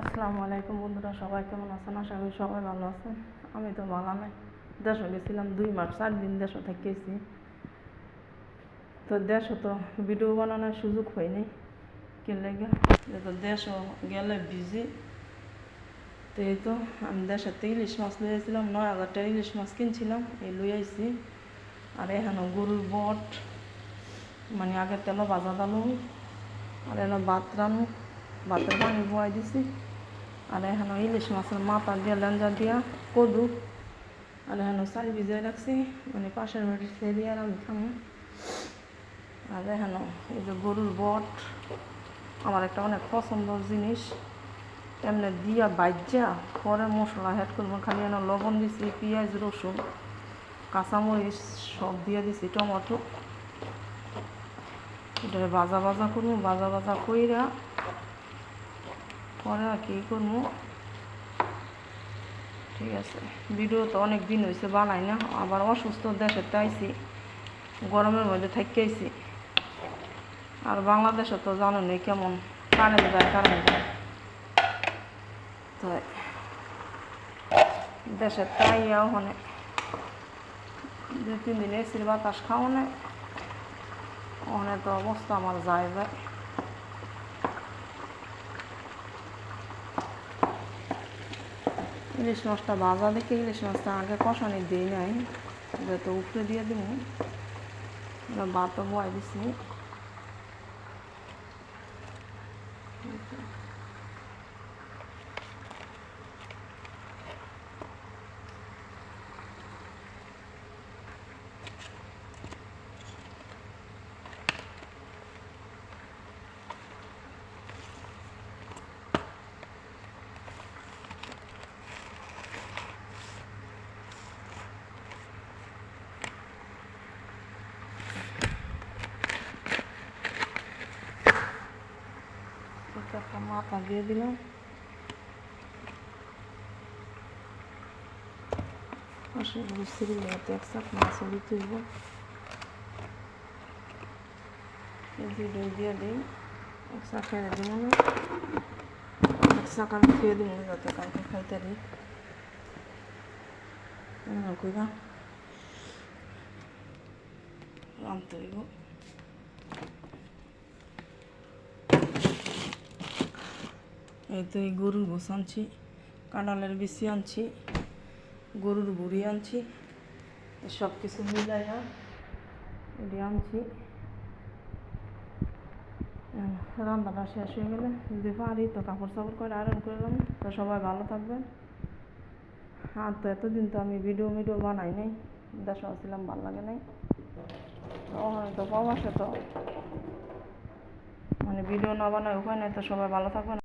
আসসালামু আলাইকুম বন্ধুরা, সবাই কেমন আছেন? আশা করি সবাই ভালো আছেন। আমি তো ভালো নাই দেশে গেছিলাম, দুই মাস, চার দিন দেশে থেকেছি তো দেশে তো ভিডিও বানানোর সুযোগ হয়নি। কে লেগে? তো দেশও গেলে বিজি তো এই তো আমি দেশের ইলিশ মাছ লই আসছিলাম নয় হাজার টাকা ইলিশ মাছ কিনছিলাম, এই লই আইছি। আর এখানে গরুর বট মানে আগে তেল ভাজা দালু আর এনে ভাত রানু ভাতের পানি বয়াই দিছি। আর এখানে ইলিশ মাছের মাথা দিয়ে লেঞ্জা দিয়া কদু। আর এখানে চাল ভিজাই রাখছি। মানে পাশের বাড়ির ফেরি আর আমি আর এখানে এই যে গরুর বট, আমার একটা অনেক পছন্দর জিনিস। এমনি দিয়া বাজ্যা পরে মশলা হেড করব, খালি এনে লবণ দিছি, পেঁয়াজ, রসুন, কাঁচামরিচ সব দিয়ে দিছি, টমেটো। এটা ভাজা ভাজা করব, ভাজা ভাজা কইরা পরে আর কি করব? ঠিক আছে, ভিডিও তো অনেক দিন হয়েছে বানাই না, আবার অসুস্থ দেশে আইছি, গরমের মধ্যে থাকি আইছি। আর বাংলাদেশে তো জানো নি কেমন, কারেন্ট যায় কারেন্ট যায়। তাই দেশের তাই ওখানে দু তিন দিন এসির বাতাস খাও না, ওখানে তো অবস্থা আমার যায় যায়। ইলিশ মাছটা ভাজা দেখে ইলিশ মাছটা আগে কষানি দিই নাই তো উপরে দিয়ে দিব। ভাতও বয় দিছি। মাথা দিয়ে দিলাম পাশে বুঝতে যাতে একসাথ মাছ খেয়ে দিব না একসা খেয়ে দিব যাতে কালকে খাইতে দিই কইবা হইব এই তো এই গরুর গোস আনছি, কাঁঠালের বিচি আনছি, গরুর বুড়ি আনছি সব কিছু মিলাইয়া এটি আনছি। রান্নাটা শেষ হয়ে গেলে যদি পারি তো কাপড় চাপড় করে আয়রন করলাম তো সবাই ভালো থাকবেন। আর তো এতদিন তো আমি ভিডিও ভিডিও বানাই নাই, দেশে আসছিলাম, ভালো লাগে নাই। তো তো প্রবাসে তো। মানে ভিডিও না বানায় উপায় তো সবাই ভালো থাকবেন।